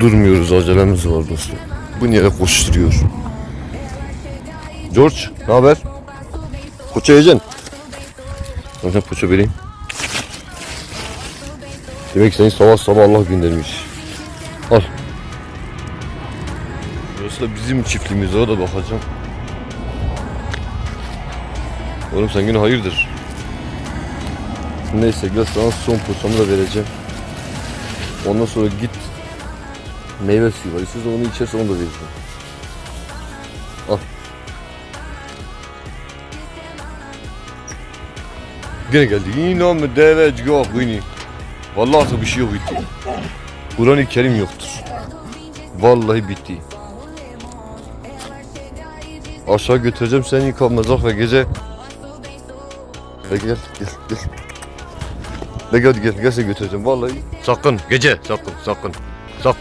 durmuyoruz acelemiz var dostum. Bu niye koşturuyor? George ne haber? Poça yiyeceksin. Ben sana vereyim. Demek seni sabah sabah Allah göndermiş. Al. Burası da bizim çiftliğimiz o da bakacağım. Oğlum sen yine hayırdır? Neyse gel sana son poçamı da vereceğim. Ondan sonra git meyve suyu var. Siz onu içerse onu da vereceğim. Al. Gene geldi. Yine mı devec yok yine. Vallahi bir şey yok bitti. Kur'an-ı Kerim yoktur. Vallahi bitti. Aşağı götüreceğim seni yıkanmayacak ve gece Gel gel gel gel. Ne gel gel gel seni götüreceğim vallahi. Sakın gece sakın sakın. Sakın.